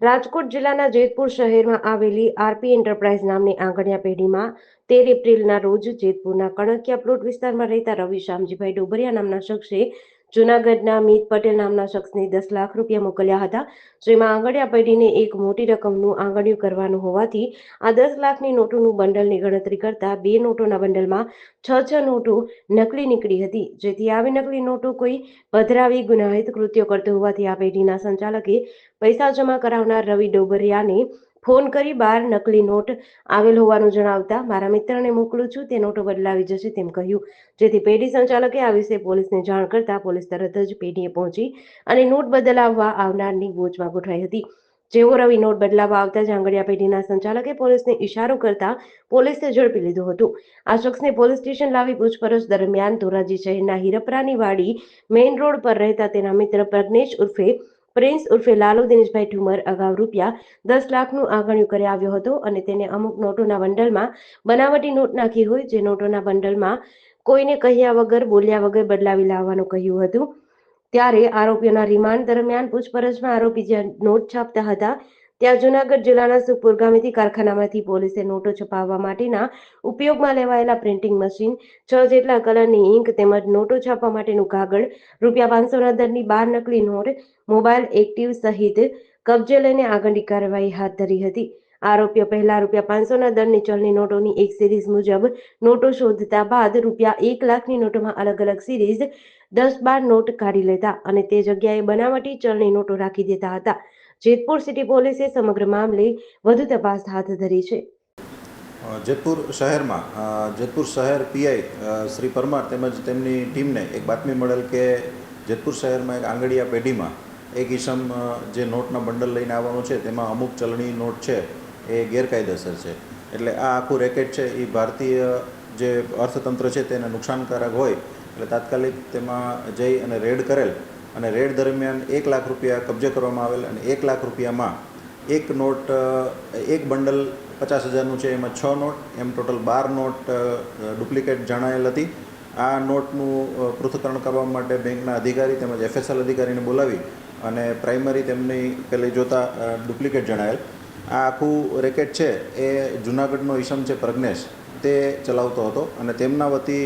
રાજકોટ જિલ્લાના જેતપુર શહેરમાં આવેલી આરપી એન્ટરપ્રાઇઝ નામની આંગણિયા પેઢીમાં તેર એપ્રિલના રોજ જેતપુરના કણકિયા પ્લોટ વિસ્તારમાં રહેતા રવિ શ્યામજીભાઈ ડોબરિયા નામના શખ્સે જૂનાગઢના મીત પટેલ નામના શખ્સને દસ લાખ રૂપિયા મોકલ્યા હતા. જેમાં આંગણિયા પેઢીને એક મોટી રકમનું આંગડિયું કરવાનું હોવાથી આ દસ લાખની નોટોનું બંડલની ગણતરી કરતા બે નોટોના બંડલમાં છ છ નોટો નકલી નીકળી હતી. જેથી આવી નકલી નોટો કોઈ પધરાવી ગુનાહિત કૃત્યો કરતો હોવાથી આ પેઢીના સંચાલકે પૈસા જમા કરાવનાર રવિ ડોબરિયાને ફોન કરી બહાર નકલી નોટ આવેલ હોવાનું જણાવતા, મારા મિત્રને મોકલું છું, તે નોટો બદલાવી જશે, તેમ કહ્યું. જેથી પેઢી સંચાલકે આ વિશે પોલીસને જાણ કરતા પોલીસ તરત જ પેઢીએ પહોંચી અને નોટ બદલાવવા આવનારની ગોચમાં ગોઠવાઈ હતી. જેવો રવિ નોટ બદલાવવા આવતા જ આંગડિયા પેઢીના સંચાલકે પોલીસને ઇશારો કરતા પોલીસે ઝડપી લીધો હતો. આ શખ્સને પોલીસ સ્ટેશન લાવી પૂછપરછ દરમિયાન ધોરાજી શહેરના હિરપરાની વાડી મેઇન રોડ પર રહેતા તેના મિત્ર પ્રજ્ઞેશ ઉર્ફે પ્રિન્સ ઉર્ફે લાલુ દિનેશભાઈ ઠુમર અગાઉ રૂપિયા દસ લાખનું આંગણિયું કરી આવ્યો હતો અને તેને અમુક નોટોના બંડલમાં બનાવટી નોટ નાખી હોય જે નોટોના બંડલમાં કોઈને કહ્યા વગર, બોલ્યા વગર બદલાવી લાવવાનું કહ્યું હતું. ત્યારે આરોપીઓના રિમાન્ડ દરમિયાન પૂછપરછમાં આરોપી જ્યાં નોટ છાપતા હતા ત્યાં જુનાગઢ જિલ્લાના સુખપુર ગામેથી કારખાનામાંથી પોલીસે નોટો છપાવવા માટેના ઉપયોગમાં લેવાયેલા પ્રિન્ટિંગ મશીન, છ જેટલા કલરની ઇંક તેમજ નોટો છાપવા માટેનું કાગળ, રૂપિયા પાંચસોના દરની બાર નકલી નોટ, મોબાઈલ એક્ટિવ સહિત કબજે લઈને આગળની કાર્યવાહી હાથ ધરી હતી. આરોપીઓ પહેલા રૂપિયા પાંચસોના દરની ચલની નોટોની એક સિરીઝ મુજબ નોટો શોધતા બાદ રૂપિયા એક લાખની નોટોમાં અલગ અલગ સિરીઝ દસ બાર નોટ કાઢી લેતા અને તે જગ્યાએ બનાવટી ચલની નોટો રાખી દેતા હતા. જેતપુર સિટી પોલીસે સમગ્ર મામલે વધુ તપાસ હાથ ધરી છે. જેતપુર શહેરમાં જેતપુર શહેર પીઆઈ શ્રી પરમાર તેમજ તેમની ટીમને એક બાતમી મળેલ કે જેતપુર શહેરમાં એક આંગડિયા પેઢીમાં એક ઈસમ જે નોટના બંડલ લઈને આવવાનો છે, તેમાં અમુક ચલણી નોટ છે, એ ગેરકાયદેસર છે. એટલે આ આખું રેકેટ છે એ ભારતીય જે અર્થતંત્ર છે, તેને નુકસાનકારક હોય, એટલે તાત્કાલિક તેમાં જઈ અને રેડ કરેલ અને રેડ દરમિયાન એક લાખ રૂપિયા કબજે કરવામાં આવેલ અને એક લાખ રૂપિયામાં એક નોટ એક બંડલ પચાસ હજારનું છે, એમાં છ નોટ, એમ ટોટલ બાર નોટ ડુપ્લિકેટ જણાયેલ હતી. આ નોટનું પૃથ્થકરણ કરવા માટે બેંકના અધિકારી તેમજ એફએસએલ અધિકારીને બોલાવી અને પ્રાઇમરી તેમની પેલી જોતા ડુપ્લિકેટ જણાયેલ. આ આખું રેકેટ છે, એ જુનાગઢનો ઈસમ છે, પ્રજ્ઞેશ, તે ચલાવતો હતો અને તેમના વતી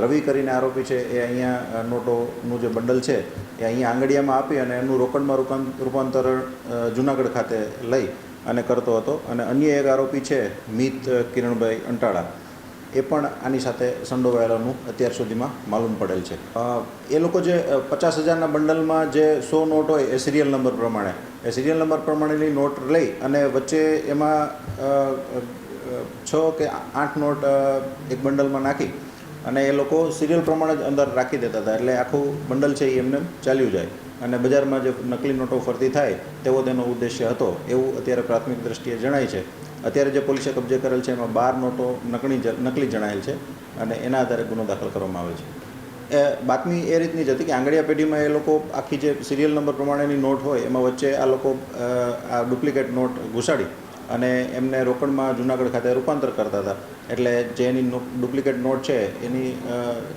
રવિ કરીને આરોપી છે, એ અહીંયા નોટોનું જે બંડલ છે, એ અહીંયા આંગડિયામાં આપી અને એનું રોકડમાં રૂપાં- રૂપાંતરણ જુનાગઢ ખાતે લઈ અને કરતો હતો. અને અન્ય એક આરોપી છે, મિત કિરણભાઈ અંટાળા. એ પણ આની સાથે સંડોવાયેલાનું અત્યાર સુધીમાં માલુમ પડેલ છે. એ લોકો જે પચાસ હજારના બંડલમાં જે સો નોટ હોય, એ સિરિયલ નંબર પ્રમાણે. એ સિરિયલ નંબર પ્રમાણેની નોટ લઈ અને વચ્ચે એમાં છ કે આઠ નોટ એક બંડલમાં નાખી અને એ લોકો સિરિયલ પ્રમાણે જ અંદર રાખી દેતા હતા. એટલે આખું બંડલ છે એ એમને ચાલ્યું જાય. અને બજારમાં જે નકલી નોટો ફરતી થાય, તેવો તેનો ઉદ્દેશ્ય હતો. એવું અત્યારે પ્રાથમિક દ્રષ્ટિએ જણાય છે. અત્યારે જે પોલીસે કબજે કરેલ છે, એમાં બાર નોટો નકલી જ- નકલી જણાયેલ છે અને એના આધારે ગુનો દાખલ કરવામાં આવે છે. એ બાતમી એ રીતની જ હતી કે આંગળીયા પેઢીમાં એ લોકો આખી જે સિરિયલ નંબર પ્રમાણેની નોટ હોય, એમાં વચ્ચે આ લોકો આ ડુપ્લિકેટ નોટ ઘુસાડી અને એમને રોકડમાં જુનાગઢ ખાતે રૂપાંતર કરતા હતા. એટલે જે એની ડુપ્લિકેટ નોટ છે, એની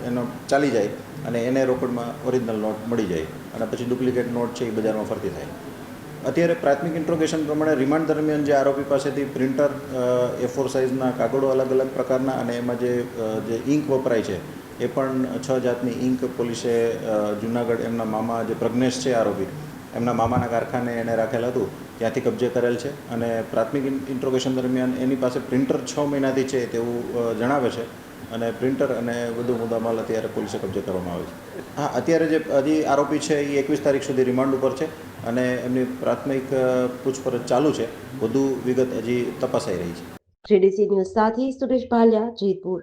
એનો ચાલી જાય અને એને રોકડમાં ઓરિજિનલ નોટ મળી જાય અને પછી ડુપ્લિકેટ નોટ છે એ બજારમાં ફરતી થાય. અત્યારે પ્રાથમિક ઇન્ટ્રોગેશન પ્રમાણે રિમાન્ડ દરમિયાન જે આરોપી પાસેથી પ્રિન્ટર એ ફોર સાઇઝના કાગળો અલગ અલગ પ્રકારના અને એમાં જે જે ઇંક વપરાય છે, એ પણ છ જાતની ઇંક પોલીસે જુનાગઢ એમના મામા જે પ્રજ્ઞેશ છે આરોપી એમના મામાના કારખાને એને રાખેલ હતું, ત્યાંથી કબજે કરેલ છે અને પ્રાથમિક ઇન્ટ્રોગેશન દરમિયાન એની પાસે પ્રિન્ટર છ મહિનાથી છે તેવું જણાવે છે અને પ્રિન્ટર અને વધુ મુદ્દામાલ અત્યારે પોલીસે કબજે કરવામાં આવે છે. હા, અત્યારે જે હજી આરોપી છે એ એકવીસ તારીખ સુધી રિમાન્ડ ઉપર છે અને એમની પ્રાથમિક પૂછપરછ ચાલુ છે. વધુ વિગત હજી તપાસાઈ રહી છે. જીડીસી ન્યૂઝ સાથે સુરેશ ભાલિયા જેતપુર